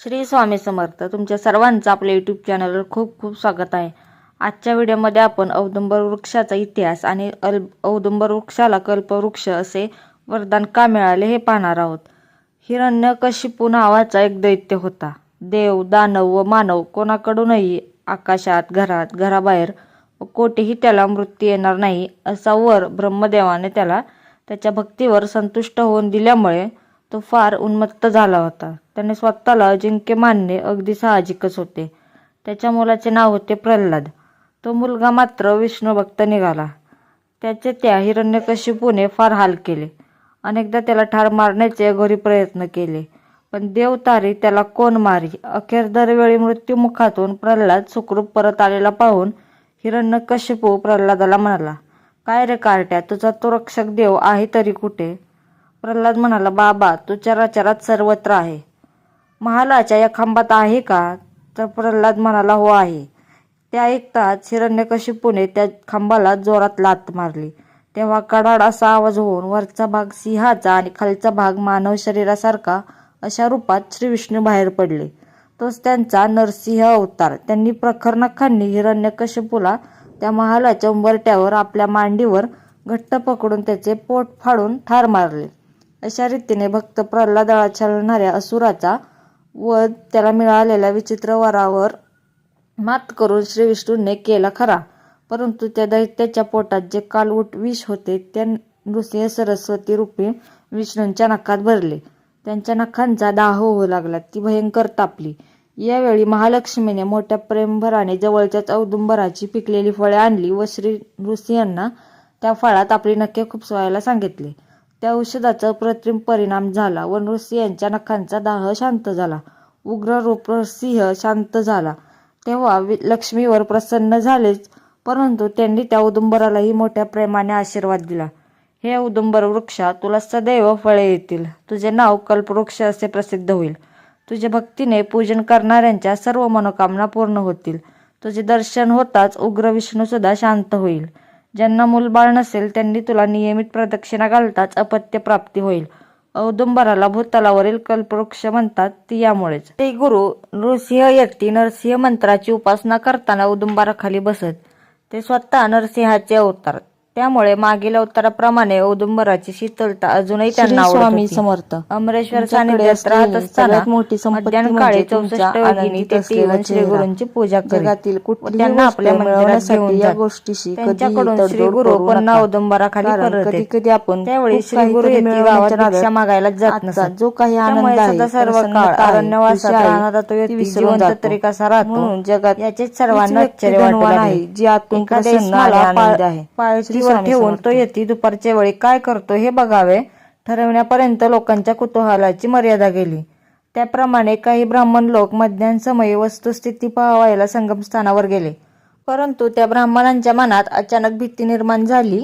श्री स्वामी समर्थ. तुमच्या सर्वांचं आपल्या यूट्यूब चॅनलवर खूप खूप स्वागत आहे. आजच्या व्हिडिओमध्ये आपण औदुंबर वृक्षाचा इतिहास आणि अल औदुंबर वृक्षाला कल्पवृक्ष असे वरदान का मिळाले हे पाहणार आहोत. हिरण्यकशिपू नावाचा एक दैत्य होता. देव दानव व मानव कोणाकडूनही आकाशात घरात घराबाहेर व कोठेही त्याला मृत्यू येणार नाही असा वर ब्रह्मदेवाने त्याला त्याच्या भक्तीवर संतुष्ट होऊन दिल्यामुळे तो फार उन्मत्त झाला होता. त्याने स्वतःला अजिंक्य मानणे अगदी साहजिकच होते. त्याच्या मुलाचे नाव होते प्रल्हाद. तो मुलगा मात्र विष्णुभक्त निघाला. त्याचे त्या हिरण्यकशिपूने फार हाल केले. अनेकदा त्याला ठार मारण्याचे घरी प्रयत्न केले. पण देव तारी त्याला कोण मारी? अखेर दरवेळी मृत्युमुखातून प्रल्हाद सुखरूप परत आलेला पाहून हिरण्यकशिपू प्रल्हादाला म्हणाला काय रे कार्ट्या तुझा तो रक्षक देव आहे तरी कुठे? प्रल्हाद म्हणाला बाबा तू चराचरात सर्वत्र आहे. महालाच्या या खांबात आहे का? तर प्रल्हाद म्हणाला हो आहे. त्या ऐकताच हिरण्यकशिपूने त्या खांबाला जोरात लात मारली. तेव्हा कडाड असा आवाज होऊन वरचा भाग सिंहाचा आणि खालचा भाग मानव शरीरासारखा अशा रूपात श्री विष्णू बाहेर पडले. तोच त्यांचा नरसिंह अवतार. त्यांनी प्रखर नखांनी हिरण्यकशिपूला त्या महालाच्या उंबरट्यावर आपल्या मांडीवर घट्ट पकडून त्याचे पोट फाडून ठार मारले. अशा रीतीने भक्त प्रल्हादाला छळणाऱ्या असुराचा व त्याला मिळालेल्या विचित्र वरावर मात करून श्री विष्णूने केला खरा. परंतु त्या दैत्याच्या पोटात जे कालवट विष होते त्या नृसिंह सरस्वती रूपी विष्णूंच्या नखात भरले. त्यांच्या नखांचा दाह होऊ लागला. ती भयंकर तापली. यावेळी महालक्ष्मीने मोठ्या प्रेमभराने जवळच्याच औदुंबराची पिकलेली फळे आणली व श्री नृसिंहांना त्या फळात आपली नखे खुपसवायला सांगितले. त्या औषधाचा कृत्रिम परिणाम झाला. व नृसिंहांच्या नखांचा दाह शांत झाला. उग्र रूप नृसिंह शांत झाला. तेव्हा वि- लक्ष्मीवर प्रसन्न झालेच परंतु त्यांनी त्या औदुंबरालाही मोठ्या प्रेमाने आशीर्वाद दिला. हे औदुंबर वृक्षा तुला सदैव फळे येतील. तुझे नाव कल्पवृक्ष असे प्रसिद्ध होईल. तुझ्या भक्तीने पूजन करणाऱ्यांच्या सर्व मनोकामना पूर्ण होतील. तुझे दर्शन होताच उग्र विष्णू सुद्धा शांत होईल. ज्यांना मूलबाळ नसेल त्यांनी तुला नियमित प्रदक्षिणा घालताच अपत्य प्राप्ती होईल. औदुंबराला भूतलावरील कल्पवृक्ष म्हणतात ती यामुळेच. ते गुरु नृसिंह यती नरसिंह मंत्राची उपासना करताना औदुंबराखाली बसत. ते स्वतः नरसिंहाचे अवतार त्यामुळे मागील अवताराप्रमाणे औदुंबराची शीतलता अजूनही त्यांना स्वामी. समर्थ अमरेश्वर सानिध्यात राहत असताना मोठी संपत्ती म्हणजे चौसष्ट योगिनी श्री. गुरूंची पूजा जगातील त्यांना आपल्या मिळवण्यासाठी या. गोष्टीशी त्यांच्याकडून श्री गुरु पुन्हा. औदुंबराखाली येत. कधी-कधी आपण त्यावेळी श्री गुरु येथे मागायला जात आजचा नसत जो काही आनंद आहे, सर्व काळ अरण्यवासात राहणारा तो व्यक्ती जिवंत जातो. तरी कसा राहतो म्हणून जगात याचेच सर्वांना आश्चर्य वाटू धनवान लागले. आहे, जी आतून एखाद्या आहे. स्वामी ठेवून. तो. येती दुपारच्या वेळी. काय करतो हे बघावे. ठरवण्यापर्यंत लोकांच्या कुतूहलाची मर्यादा गेली. त्याप्रमाणे काही ब्राह्मण लोक मध्यान्ह वस्तुस्थिती पाहावायला संगमस्थानावर गेले. परंतु त्या ब्राह्मणांच्या मनात अचानक भीती निर्माण झाली.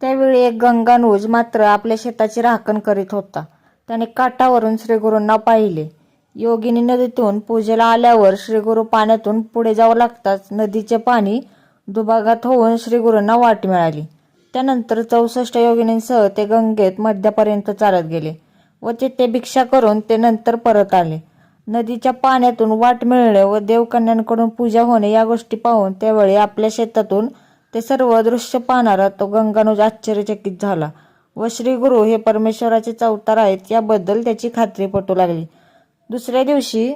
त्यावेळी एक गंगानुज मात्र आपल्या शेताची राखण करीत होता. त्याने काठावरून श्रीगुरूंना पाहिले. योगिनी नदीतून पूजेला आल्यावर श्रीगुरू पाण्यातून पुढे जाऊ लागताच नदीचे पाणी दुभागात होऊन श्रीगुरूंना वाट मिळाली. त्यानंतर चौसष्ट योगिनींसह ते गंगेत मध्यापर्यंत चालत गेले व तिथे भिक्षा करून ते नंतर परत आले. नदीच्या पाण्यातून वाट मिळणे व देवकन्यांकडून पूजा होणे या गोष्टी पाहून त्यावेळी आपल्या शेतातून ते सर्व दृश्य पाहणारा तो गंगानुज आश्चर्यचकित झाला व श्री गुरु हे परमेश्वराचे अवतार आहेत याबद्दल त्याची खात्री पटू लागली. दुसऱ्या दिवशी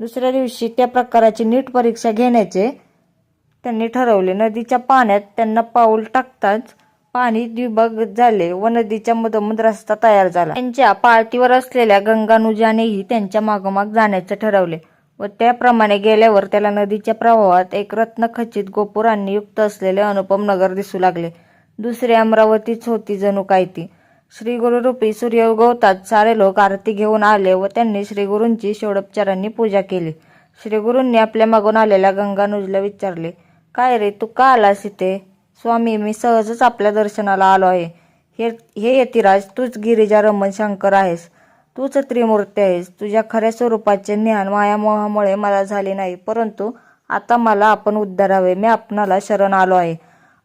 दुसऱ्या दिवशी त्या प्रकाराची नीट परीक्षा घेण्याचे त्यांनी ठरवले. नदीच्या पाण्यात त्यांना पाऊल टाकताच पाणी द्विभाग झाले व नदीच्या मधोमध रस्ता तयार झाला. त्यांच्या पाळतीवर असलेल्या गंगानुजानेही त्यांच्या मागोमाग जाण्याचे ठरवले व त्याप्रमाणे गेल्यावर त्याला नदीच्या प्रवाहात एक रत्नखचित गोपुरांनी युक्त असलेले अनुपम नगर दिसू लागले. दुसरी अमरावतीच होती जणू काय ती. श्री गुरुरूपी सूर्य उगवताच सारे लोक आरती घेऊन आले व त्यांनी श्रीगुरूंची षोडोपचारांनी पूजा केली. श्रीगुरूंनी आपल्या मागून आलेल्या गंगानुजला विचारले काय रे तू का आलास इथे? स्वामी मी सहजच आपल्या दर्शनाला आलो आहे. हे हे यतिराज तूच गिरिजा रमण शंकर आहेस. तूच त्रिमूर्ती आहेस. तुझ्या खऱ्या स्वरूपाचे ज्ञान मायामोहामुळे मला झाले नाही. परंतु आता मला आपण उद्धारावे मी आपणाला शरण आलो आहे.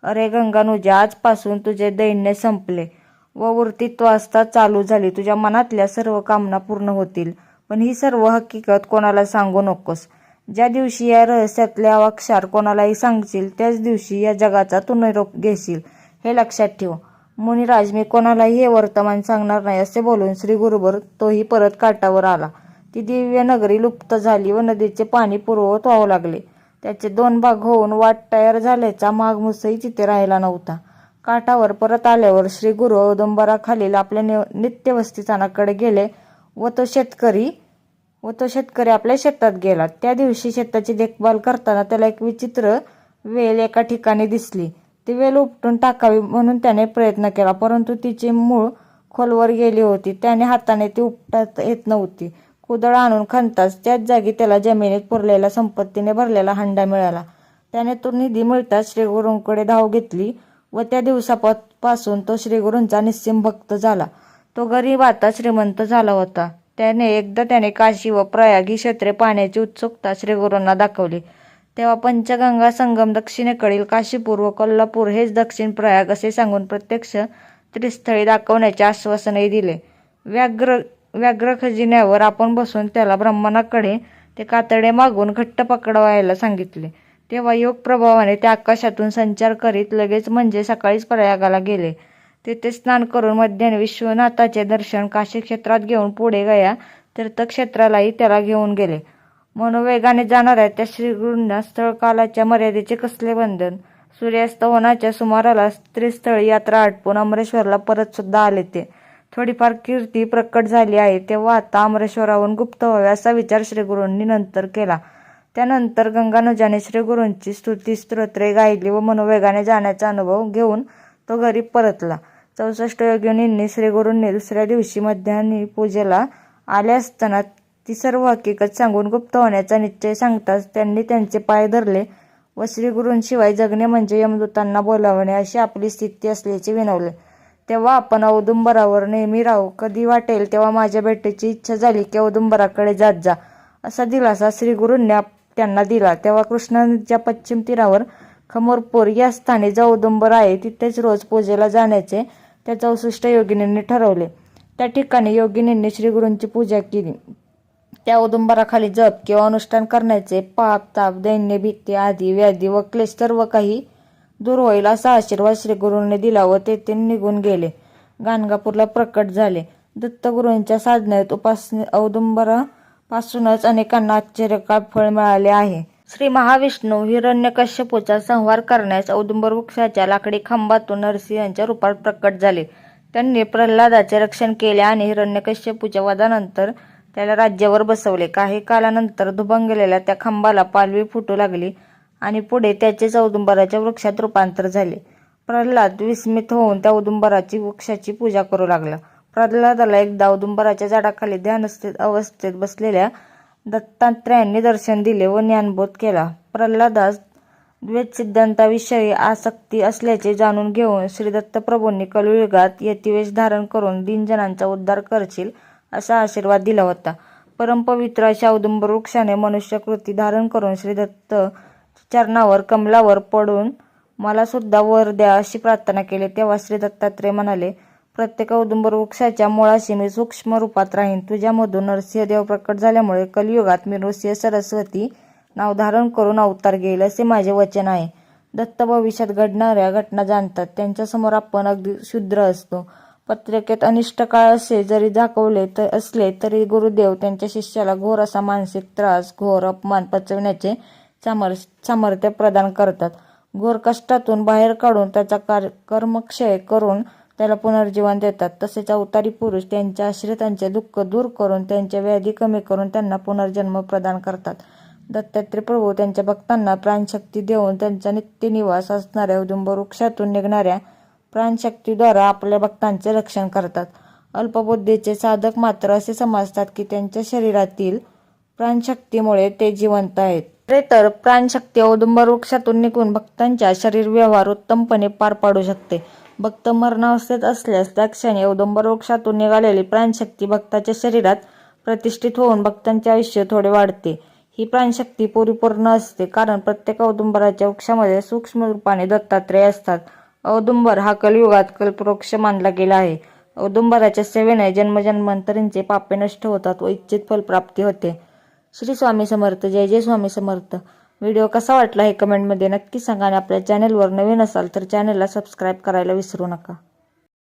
अरे गंगानुजा आजपासून तुझे दैन्य संपले. व वृत्तित्व असता चालू झाली. तुझ्या मनातल्या सर्व कामना पूर्ण होतील. पण ही सर्व हकीकत कोणाला सांगू नकोस. ज्या दिवशी या रहस्यातल्या अक्षर कोणालाही सांगशील त्याच दिवशी या जगाचा तू निरोप घेशील. हे लक्षात ठेव. मुनिराज मी कोणालाही हे वर्तमान सांगणार नाही असे बोलून श्री गुरुबर तोही परत काठावर आला. ती दिव्य नगरी लुप्त झाली व नदीचे पाणी पुरवत वाहू लागले. त्याचे दोन भाग होऊन वाट तयार झाल्याचा मागमुसही तिथे राहिला नव्हता. काठावर परत आल्यावर श्री गुरु औदुंबराखालील आपल्या नि- नित्यवस्तीस्थानाकडे गेले व तो शेतकरी व तो शेतकरी आपल्या शेतात गेला. त्या दिवशी शेताची देखभाल करताना त्याला एक विचित्र वेल एका ठिकाणी दिसली. ती वेल उपटून टाकावी म्हणून त्याने प्रयत्न केला परंतु तिची मूळ खोलवर गेली होती. त्याने हाताने ती उपटत येत नव्हती. कुदळ आणून खणताच त्याच जागी त्याला जमिनीत पुरलेला संपत्तीने भरलेला हंडा मिळाला. त्याने तो निधी मिळताच श्रीगुरूंकडे धाव घेतली व त्या दिवसापासून तो श्रीगुरूंचा निस्सिम भक्त झाला. तो गरीब आता श्रीमंत झाला होता. त्याने एकदा त्याने काशी व प्रयाग ही क्षेत्रे पाहण्याची उत्सुकता श्रीगुरूंना दाखवली. तेव्हा पंचगंगा संगम दक्षिणेकडील काशीपूर व कोल्हापूर हेच दक्षिण प्रयाग असे सांगून प्रत्यक्ष त्रिस्थळी दाखवण्याचे आश्वासनही दिले. व्याघ्र व्याघ्र खजिन्यावर आपण बसून त्याला ब्रह्मणाकडे ते कातडे मागून घट्ट पकडवायला सांगितले. तेव्हा योग प्रभावाने ते आकाशातून संचार करीत लगेच म्हणजे सकाळीच प्रयागाला गेले. तेथे स्नान करून मध्याने विश्वनाथाचे दर्शन काशी क्षेत्रात घेऊन पुढे गया. तीर्थक्षेत्रालाही त्याला घेऊन गेले. मनोवेगाने जाणाऱ्या त्या श्रीगुरूंना स्थळकालाच्या मर्यादेचे कसले बंधन? सूर्यास्त होण्याच्या सुमाराला त्रिस्थळी यात्रा आटपून अमरेश्वरला परत सुद्धा आले ते. थोडीफार कीर्ती प्रकट झाली आहे तेव्हा आता अमरेश्वराहून गुप्त व्हावे असा विचार श्रीगुरूंनी नंतर केला. त्यानंतर गंगानुजाने श्रीगुरूंची स्तुती स्तोत्रे गायली व मनोवेगाने जाण्याचा अनुभव घेऊन तो घरी परतला. चौसष्ट योगिनींनी श्रीगुरूंनी दुसऱ्या दिवशी मध्यान्ही पूजेला आले असताना ती सर्व हकीकत सांगून गुप्त होण्याचा निश्चय सांगताच त्यांनी त्यांचे पाय धरले व श्रीगुरूंशिवाय जगणे म्हणजे यमदूतांना बोलावणे अशी आपली स्थिती असल्याचे विनवले. तेव्हा आपण औदुंबरावर नेहमी राहू. कधी वाटेल तेव्हा माझ्या भेटीची इच्छा झाली की औदुंबराकडे जात जा असा दिलासा श्रीगुरूंनी त्यांना दिला. तेव्हा कृष्णा पश्चिम तीरावर खमोरपूर या स्थानी जे औदुंबर आहे तिथेच रोज पूजेला जाण्याचे त्या चौसष्ट योगिनींनी ठरवले. त्या ठिकाणी योगिनींनी श्रीगुरूंची पूजा केली. त्या उदुंबराखाली जप किंवा अनुष्ठान करण्याचे पाप ताप दैन्य भीती आदी व्याधी व क्लेश सर्व काही दूर होईल असा आशीर्वाद श्रीगुरूंनी दिला व ते निघून गेले. गाणगापूरला प्रकट झाले. दत्तगुरूंच्या साधनेत उपासने औदुंबरापासूनच अनेकांना आश्चर्यकार फळ मिळाले आहे. श्री महाविष्णू हिरण्यकश्यपूचा संहार करण्यास औदुंबर वृक्षाच्या लाकडी खांबातून नरसिंहांच्या रूपात प्रकट झाले. त्यांनी प्रल्हादाचे रक्षण केले आणि हिरण्यकश्यपूच्या वधानंतर त्याला राज्यावर बसवले. काही कालानंतर दुभंगलेल्या त्या खांबाला पालवी फुटू लागली आणि पुढे त्याचेच औदुंबराच्या वृक्षात रूपांतर झाले. प्रल्हाद विस्मित होऊन त्या औदुंबराची वृक्षाची पूजा करू लागला. प्रल्हादाला एकदा औदुंबराच्या झाडाखाली ध्यानस्थित अवस्थेत बसलेल्या दत्तात्रयांनी दर्शन दिले व ज्ञानबोध केला. प्रल्हादास द्वैत सिद्धांताविषयी आसक्ती असल्याचे जाणून घेऊन श्री दत्तप्रभूंनी कलियुगात यतिवेश धारण करून दिनजनांचा उद्धार करशील असा आशीर्वाद दिला होता. परमपवित्र अशा औदुंबर वृक्षाने मनुष्यकृती धारण करून श्री दत्त चरणावर कमलावर पडून मला सुद्धा वर द्या अशी प्रार्थना केली. तेव्हा श्री दत्तात्रय म्हणाले प्रत्येक औदुंबर वृक्षाच्या मुळाशी मी सूक्ष्म रूपात राहीन. तुझ्यामधून नरसिंहदेव प्रकट झाल्यामुळे कलियुगात मी नृसिंह सरस्वती नाव धारण करून अवतार घेईल असे माझे वचन आहे. दत्त भविष्यात घडणाऱ्या घटना जाणतात. त्यांच्यासमोर आपण अगदी शुद्र असतो. पत्रिकेत अनिष्ट काळ असे जरी दाखवले तर असले तरी गुरुदेव त्यांच्या शिष्याला घोर असा मानसिक त्रास घोर अपमान पचवण्याचे सामर सामर्थ्य प्रदान करतात. घोर कष्टातून बाहेर काढून त्याचा कर्मक्षय करून त्याला पुनर्जीवन देतात. तसेच अवतारी पुरुष त्यांच्या आश्रितांचे दुःख दूर करून त्यांच्या व्याधी कमी करून त्यांना पुनर्जन्म प्रदान करतात. दत्तात्रय प्रभू त्यांच्या भक्तांना प्राणशक्ती देऊन त्यांचा नित्यनिवास असणाऱ्या उदुंब वृक्षातून निघणाऱ्या प्राणशक्तीद्वारा आपल्या भक्तांचे रक्षण करतात. अल्पबुद्धीचे साधक मात्र असे समजतात की त्यांच्या शरीरातील प्राणशक्तीमुळे ते जिवंत आहेत. खरे तर प्राणशक्ती औदुंबर वृक्षातून निघून भक्तांच्या शरीर व्यवहार उत्तमपणे पार पाडू शकते. भक्त मरणावस्थेत असल्यास त्या क्षणी औदंबर वृक्षातून निघालेली प्राणशक्ती भक्ताच्या शरीरात प्रतिष्ठित होऊन भक्तांचे आयुष्य थोडे वाढते. ही प्राणशक्ती परिपूर्ण असते कारण प्रत्येक औदुंबराच्या वृक्षामध्ये सूक्ष्म रूपाने दत्तात्रय असतात. औदुंबर हा कलयुगात कल्पवृक्ष मानला गेला आहे. औदुंबराच्या सेवेने जन्मजन्मांतरींचे पापे नष्ट होतात व इच्छित फलप्राप्ती होते. श्री स्वामी समर्थ जय जय स्वामी समर्थ. व्हिडिओ कसा वाटला हे कमेंटमध्ये नक्की सांगा आणि आपल्या चॅनलवर नवीन असाल तर चॅनलला सबस्क्राईब करायला विसरू नका.